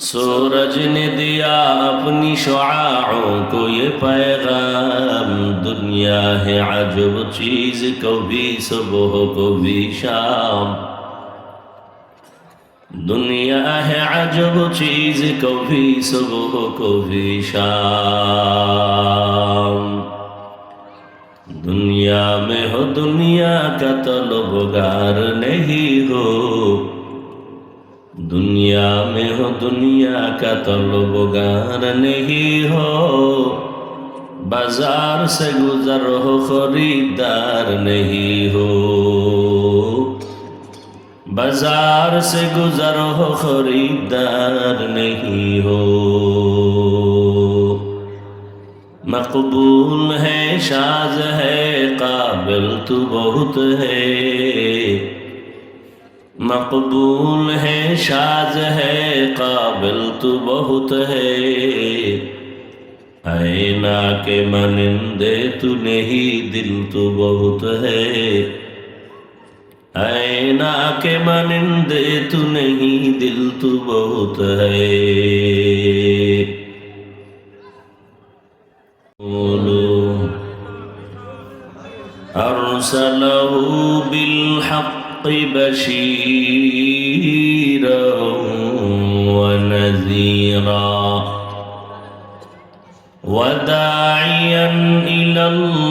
सूरज ने दिया अपनी शुआओं को ये पैगाम दुनिया है अजब चीज कभी सुबह कभी शाम दुनिया है अजब चीज कभी सुबह कभी शाम दुनिया में हो दुनिया का तलबगार नहीं हो दुनिया में हो दुनिया का तलबगार नहीं हो बाजार से गुजर हो खरीदार नहीं हो बाजार से गुजर हो खरीदार नहीं हो मकबूल है शाज है काबिल तू बहुत है مقبول ہے شاز ہے قابل تو بہت ہے آئینہ کے منندے تو نہیں دل تو بہت ہے آئینہ کے منندے تو نہیں دل تو بہت ہے أرسله بالحق بشيرا ونذيرا وداعيا إلى الله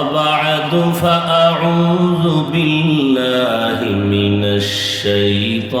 وبعد فأعوذ بالله من الشيطان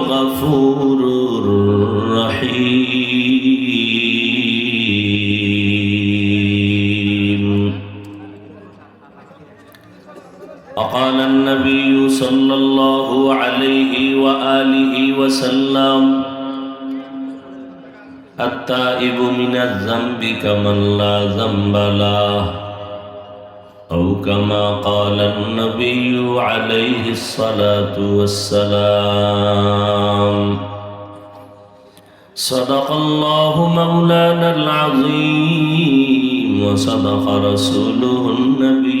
الله عليه وآله وسلم التائب من الذنب كمن لا ذنب له أو كما قال النبي عليه الصلاة والسلام صدق الله مولانا العظيم وصدق رسوله النبي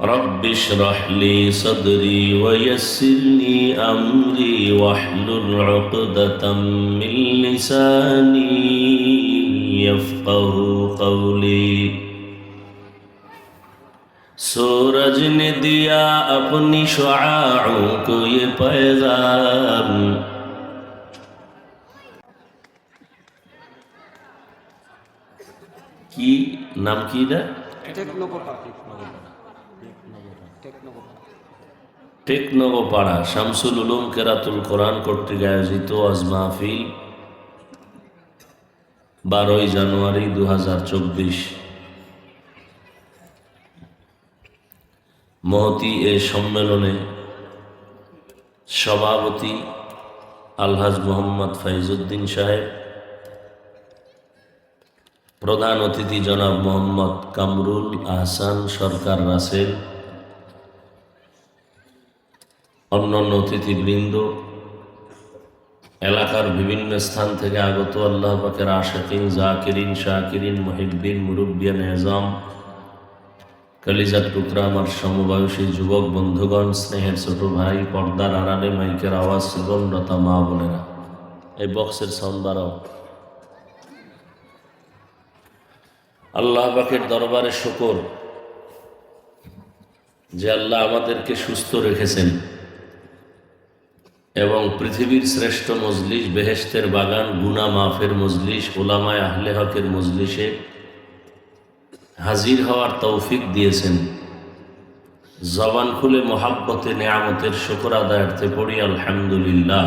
رب اشرح لي صدري ويسر لي أمري واحلل عقدة من لساني يفقه قولي सूरज ने दिया अपनी शुआओं को ये पैगाम কি নাম কি এটা টেকনোপোটা টেকনগোপাড়া শামসুল উলুম কেরাতুল কোরআন কর্তৃক আয়োজিত আজ মাহফিল বারোই জানুয়ারি দু হাজার চব্বিশ। মহতি এ সম্মেলনে সভাপতি আলহাজ মোহাম্মদ ফাইজুদ্দিন সাহেব, প্রধান অতিথি জনাব মোহাম্মদ কামরুল আহসান, সরকার রাসেল অন্যান্য অতিথিবৃন্দ, এলাকার বিভিন্ন স্থান থেকে আগত আল্লাহ পাকের আশাকিন, জাকিরিন, শাকিরিন, মহিদ্দিন মুরব্বিয়ান এজাম কালিজার টুকরা আমার সমবয়সী যুবক বন্ধুগণ, স্নেহের ছোট ভাই, পর্দার আড়ালে মাইকের আওয়াজ শ্রবণরতা মা বোনেরা। এই বক্সের সাউন্ড বাড়াও। আল্লাহ পাকের দরবারে শকর যে আল্লাহ আমাদেরকে সুস্থ রেখেছেন। এবং পৃথিবীর শ্রেষ্ঠ মজলিস বেহেস্তের বাগান, গুনা মাফের মজলিস, ওলামায় আহলে হকের মজলিসে হাজির হওয়ার তৌফিক দিয়েছেন। জবান খুলে মোহাব্বতে, নেয়ামতের শকর আদায়ার্থে পড়ি, আলহামদুলিল্লাহ।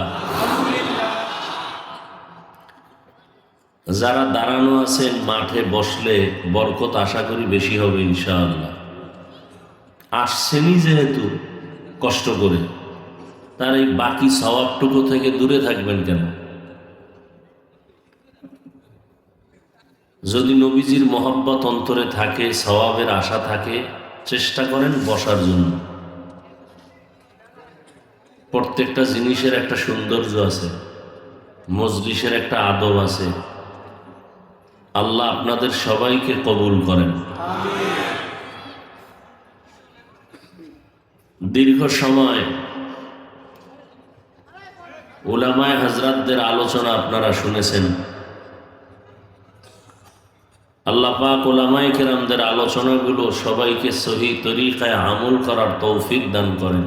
যারা দাঁড়ানো আছেন মাঠে বসলে বরকত আশা করি বেশি হবে, ইনশাআল্লাহ। আসছেনই যেহেতু কষ্ট করে। তার এই বাকি স্বভাবটুকু থেকে দূরে থাকবেন কেন? যদি নবীজির মহব্বত অন্তরে থাকে স্বভাবের আশা থাকে চেষ্টা করেন বসার জন্য। প্রত্যেকটা জিনিসের একটা সৌন্দর্য আছে মজলিসের একটা আদব আছে। আল্লাহ আপনাদের সবাইকে কবুল করেন। দীর্ঘ সময় ওলামায় হাজরাতদের আলোচনা আপনারা শুনেছেন। আল্লাহ পাক ওলামায় কেরামদের আলোচনাগুলো সবাইকে সহি তরিকায় আমল করার তৌফিক দান করেন।